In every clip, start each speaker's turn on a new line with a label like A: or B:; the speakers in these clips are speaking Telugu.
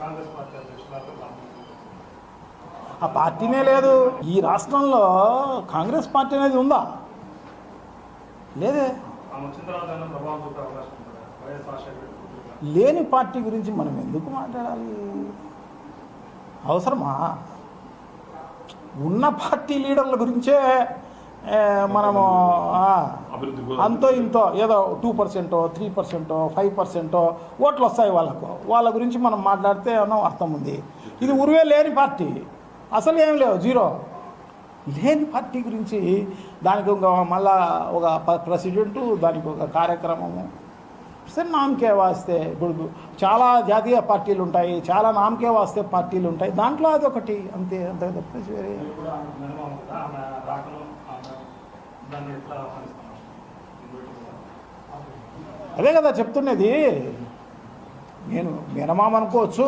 A: కాంగ్రెస్ పార్టీ
B: ఆ పార్టీనే లేదు. ఈ రాష్ట్రంలో కాంగ్రెస్ పార్టీ అనేది ఉందా? లేదే. లేని పార్టీ గురించి మనం ఎందుకు మాట్లాడాలి? అవసరమా? ఉన్న పార్టీ లీడర్ల గురించే మనము అంతో ఇంతో ఏదో టూ పర్సెంటో త్రీ పర్సెంటో ఫైవ్ పర్సెంటో ఓట్లు వస్తాయి వాళ్ళకు. వాళ్ళ గురించి మనం మాట్లాడితే ఏమన్నా అర్థం ఉంది. ఇది ఉరివే లేని పార్టీ. అసలు ఏం లేవు జీరో. లేని పార్టీ గురించి దానికి ఒక మళ్ళా ఒక ప్రెసిడెంటు దానికి ఒక కార్యక్రమము. సరే నామకే వాస్తే ఇప్పుడు చాలా జాతీయ పార్టీలు ఉంటాయి చాలా నామకే వాస్తే పార్టీలు ఉంటాయి. దాంట్లో అదొకటి అంతే అంతే తప్పించి వేరే అదే కదా చెప్తున్నది. నేను మినమాం అనుకోవచ్చు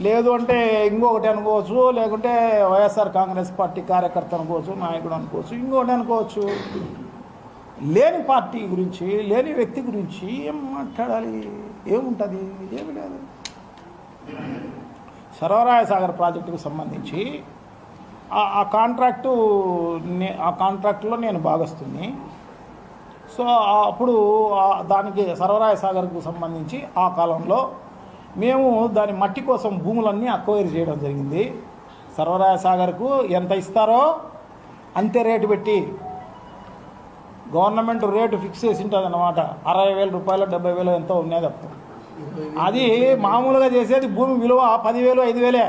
B: లేదు అంటే ఇంకొకటి అనుకోవచ్చు లేకుంటే వైఎస్ఆర్ కాంగ్రెస్ పార్టీ కార్యకర్త అనుకోవచ్చు నాయకుడు అనుకోవచ్చు ఇంకొకటి అనుకోవచ్చు. లేని పార్టీ గురించి లేని వ్యక్తి గురించి ఏం మాట్లాడాలి? ఏముంటుంది? ఏమి లేదు. సర్వరాయ సాగర్ ప్రాజెక్టుకు సంబంధించి ఆ- కాంట్రాక్టు ఆ కాంట్రాక్టులో నేను భాగస్తుని సో అప్పుడు దానికి సర్వరాయ సాగర్కు సంబంధించి ఆ కాలంలో మేము దాని మట్టి కోసం భూములన్నీ అక్వైర్ చేయడం జరిగింది. సర్వరాయ సాగర్కు ఎంత ఇస్తారో అంతే రేటు పెట్టి గవర్నమెంట్ రేటు ఫిక్స్ చేసి ఉంటుంది అన్నమాట అరవై వేల రూపాయలు డెబ్బై వేలు ఎంతో ఉన్నది అప్పుడు అది మామూలుగా చేసేది భూమి విలువ పదివేలు ఐదు వేలే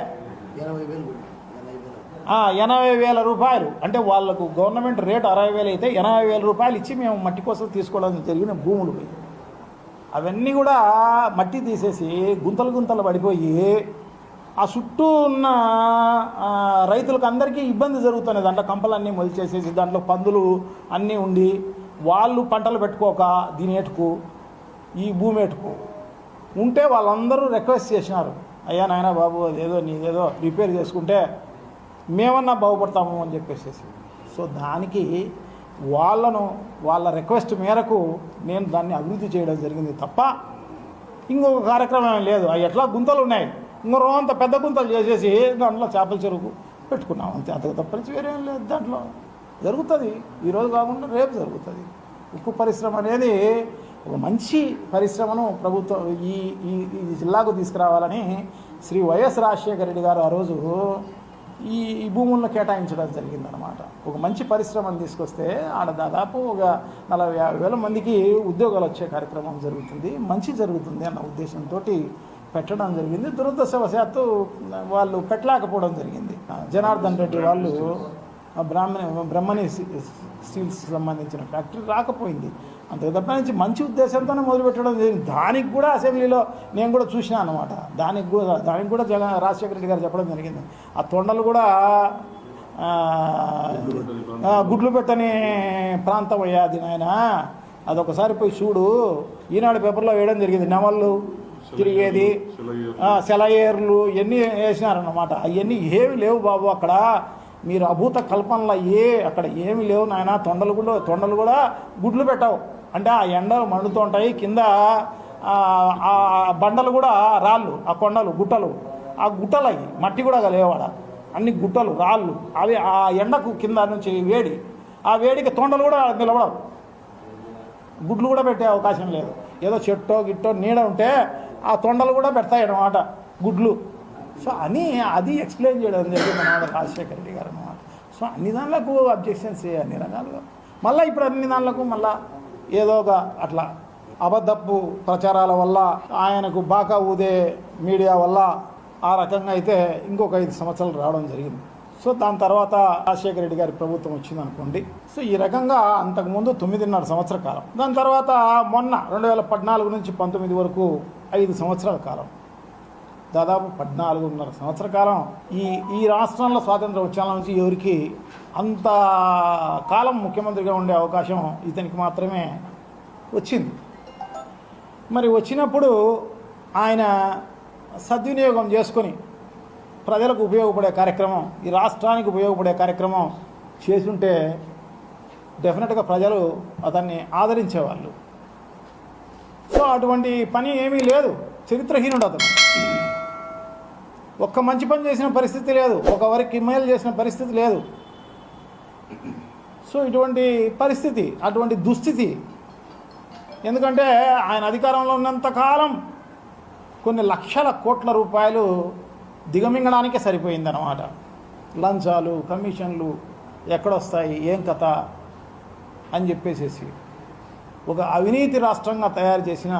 C: ఎనభై వేలు కూడా ఎనభై వేలు
B: ఆ, ఎనభై వేల రూపాయలు. అంటే వాళ్ళకు గవర్నమెంట్ రేటు అరవై వేలు అయితే ఎనభై వేల రూపాయలు ఇచ్చి మేము మట్టి కోసం తీసుకోవడం జరిగిన భూములు. పోయి అవన్నీ కూడా మట్టి తీసేసి గుంతలు గుంతలు పడిపోయి ఆ చుట్టూ ఉన్న రైతులకు అందరికీ ఇబ్బంది జరుగుతున్నది. దాంట్లో కంపలన్నీ మొలిచేసేసి దాంట్లో పందులు అన్నీ ఉండి వాళ్ళు పంటలు పెట్టుకోక దీని ఏటుకు ఈ భూమి ఏటుకు ఉంటే వాళ్ళందరూ రిక్వెస్ట్ చేసినారు. అయ్యా నాయన బాబు అదేదో నీదేదో రిపేర్ చేసుకుంటే మేమన్నా బాగుపడతాము అని చెప్పేసి. సో దానికి వాళ్ళను వాళ్ళ రిక్వెస్ట్ మేరకు నేను దాన్ని అభివృద్ధి చేయడం జరిగింది తప్ప ఇంకొక కార్యక్రమం లేదు. అవి ఎట్లా గుంతలు ఉన్నాయి? ఇంకో రోజంత పెద్ద గుంతలు చేసేసి దాంట్లో చేపల చెరువు పెట్టుకున్నాం. అంతే అంతకు తప్పనిసి వేరేం లేదు దాంట్లో. జరుగుతుంది. ఈరోజు కాకుండా రేపు జరుగుతుంది. ఉక్కు పరిశ్రమ అనేది ఒక మంచి పరిశ్రమను ప్రభుత్వం ఈ ఈ ఈ జిల్లాకు తీసుకురావాలని శ్రీ వైఎస్ రాజశేఖర రెడ్డి గారు ఆ రోజు ఈ భూములను కేటాయించడం జరిగిందనమాట ఒక మంచి పరిశ్రమను తీసుకొస్తే ఆడ దాదాపు ఒక నలభై యాభై వేల మందికి ఉద్యోగాలు వచ్చే కార్యక్రమం జరుగుతుంది. మంచి జరుగుతుంది అన్న ఉద్దేశంతో పెట్టడం జరిగింది. దురదృష్టవశాత్తు వాళ్ళు పెట్టలేకపోవడం జరిగింది. జనార్దన్ రెడ్డి వాళ్ళు బ్రాహ్మణ బ్రహ్మణి స్టీల్స్ సంబంధించిన ఫ్యాక్టరీ రాకపోయింది. అంతకు తప్ప నుంచి మంచి ఉద్దేశంతోనే మొదలుపెట్టడం జరిగింది దానికి కూడా అసెంబ్లీలో నేను కూడా చూసినా అనమాట దానికి కూడా దానికి కూడా జగన్ రాజశేఖర రెడ్డి గారు చెప్పడం జరిగింది. ఆ తొండలు కూడా గుడ్లు పెట్టని ప్రాంతం అయ్యా అది నాయన. అదొకసారి పోయి చూడు. ఈనాడు పేపర్లో వేయడం జరిగింది. నెమళ్ళు తిరిగేది సెలయేర్లు ఇవన్నీ వేసినారన్నమాట. అవన్నీ ఏమి లేవు బాబు అక్కడ. మీరు అభూత కల్పనలు అయ్యే అక్కడ ఏమి లేవు నాయన తొండలు కూడా తొండలు కూడా గుడ్లు పెట్టవు. అంటే ఆ ఎండలు మండుతూ ఉంటాయి కింద ఆ, ఆ బండలు కూడా రాళ్ళు ఆ కొండలు గుట్టలు. ఆ గుట్టలు అవి మట్టి కూడా లేవాడ అన్ని గుట్టలు రాళ్ళు అవి ఆ ఎండకు కింద నుంచి వేడి. ఆ వేడికి తొండలు కూడా నిలబడవు. గుడ్లు కూడా పెట్టే అవకాశం లేదు. ఏదో చెట్టో గిట్టో నీడ ఉంటే ఆ తొండలు కూడా పెడతాయి అన్నమాట గుడ్లు. సో అని అది ఎక్స్ప్లెయిన్ చేయడం జరిగింది అన్నమాట రాజశేఖర రెడ్డి గారు అన్నమాట. సో అన్ని దానిలకు అబ్జెక్షన్స్ అన్ని రకాలుగా. మళ్ళీ ఇప్పుడు అన్ని దానిలకు మళ్ళా ఏదో ఒక అట్లా అబద్ధపు ప్రచారాల వల్ల ఆయనకు బాగా ఊదే మీడియా వల్ల ఆ రకంగా అయితే ఇంకొక ఐదు సంవత్సరాలు రావడం జరిగింది. సో దాని తర్వాత రాజశేఖర రెడ్డి గారి ప్రభుత్వం వచ్చింది అనుకోండి. సో ఈ రకంగా అంతకుముందు తొమ్మిదిన్నర సంవత్సర కాలం. దాని తర్వాత మొన్న రెండు వేల పద్నాలుగు నుంచి పంతొమ్మిది వరకు ఐదు సంవత్సరాల కాలం. దాదాపు పద్నాలుగున్నర సంవత్సర కాలం ఈ ఈ రాష్ట్రంలో స్వాతంత్రం వచ్చాల నుంచి ఎవరికి అంత కాలం ముఖ్యమంత్రిగా ఉండే అవకాశం ఇతనికి మాత్రమే వచ్చింది. మరి వచ్చినప్పుడు ఆయన సద్వినియోగం చేసుకొని ప్రజలకు ఉపయోగపడే కార్యక్రమం ఈ రాష్ట్రానికి ఉపయోగపడే కార్యక్రమం చేసుంటే డెఫినెట్గా ప్రజలు అతన్ని ఆదరించేవాళ్ళు. సో అటువంటి పని ఏమీ లేదు. చరిత్రహీనుడు అతను. ఒక్క మంచి పని చేసిన పరిస్థితి లేదు. ఒక ఇమెయిల్ చేసిన పరిస్థితి లేదు. సో ఇటువంటి పరిస్థితి అటువంటి దుస్థితి. ఎందుకంటే ఆయన అధికారంలో ఉన్నంత కాలం కొన్ని లక్షల కోట్ల రూపాయలు దిగమింగడానికే సరిపోయిందన్నమాట. లంచాలు కమిషన్లు ఎక్కడొస్తాయి ఏం కథ అని చెప్పేసేసి. ఒక అవినీతి రాష్ట్రంగా తయారు చేసిన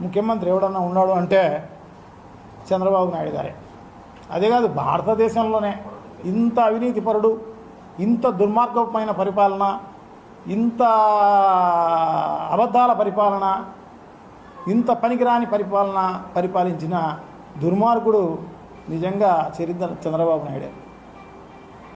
B: ముఖ్యమంత్రి ఎవడన్నా ఉన్నాడు అంటే చంద్రబాబు నాయుడు గారే. అదే కాదు భారతదేశంలోనే ఇంత అవినీతిపరుడు ఇంత దుర్మార్గమైన పరిపాలన ఇంత అబద్ధాల పరిపాలన ఇంత పనికిరాని పరిపాలన పరిపాలించిన దుర్మార్గుడు నిజంగా చరిత్ర చంద్రబాబు నాయుడే.